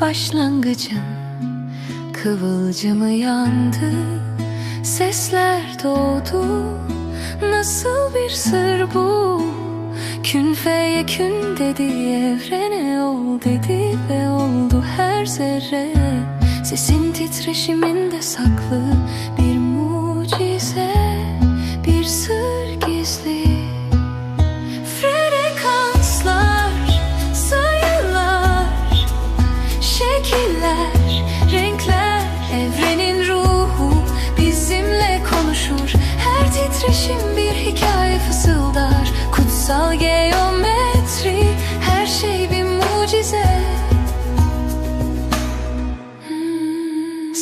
başlangıcın Kıvılcımı yandı. Sesler doğdu. Nasıl bir sır bu? Kün feyekün dedi Evrene ol dedi Ve oldu her zerre. Sesin titreşiminde saklı Bir mucize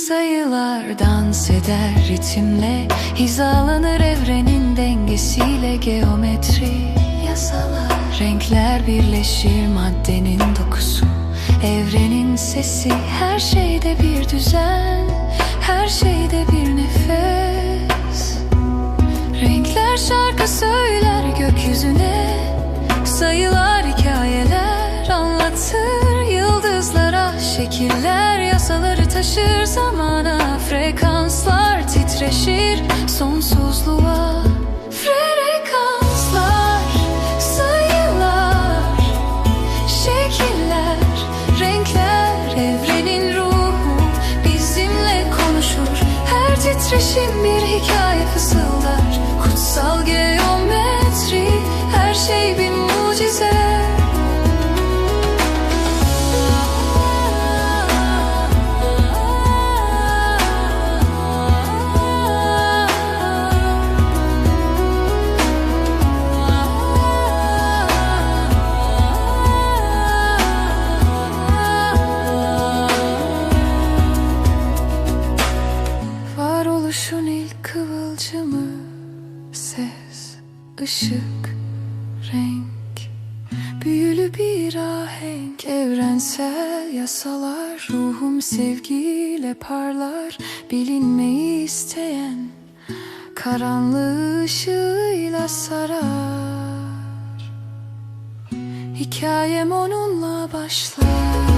Sayılar dans eder ritimle Hizalanır evrenin dengesiyle geometri. Yasalar Renkler birleşir maddenin dokusu. Evrenin sesi her şeyde bir düzen Her şeyde bir nefes. Renkler şarkı söyler gökyüzüne Sayılar şekiller yasaları taşır zamana Frekanslar titreşir sonsuzluğa Frekanslar sayılar Şekiller, renkler, evrenin ruhu bizimle konuşur. Her titreşim bir hikaye fısıldar. Kutsal geometri, her şey bir mucize. Varoluşun ilk kıvılcımı Ses, ışık, renk. Büyülü bir ahenk Evrensel yasalar. Ruhum sevgiyle parlar Bilinmeyi isteyen Karanlığı ışığıyla sarar. Hikayem onunla başlar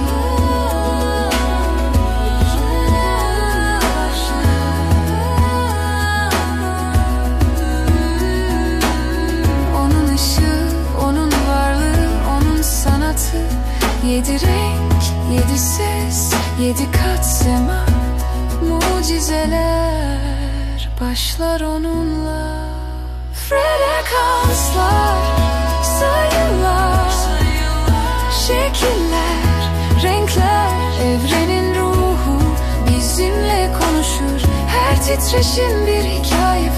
Yedi renk, yedi ses, yedi kat sema. Mucizeler başlar onunla. Frekanslar, sayılar Şekiller, renkler, evrenin ruhu bizimle konuşur. Her titreşim bir hikaye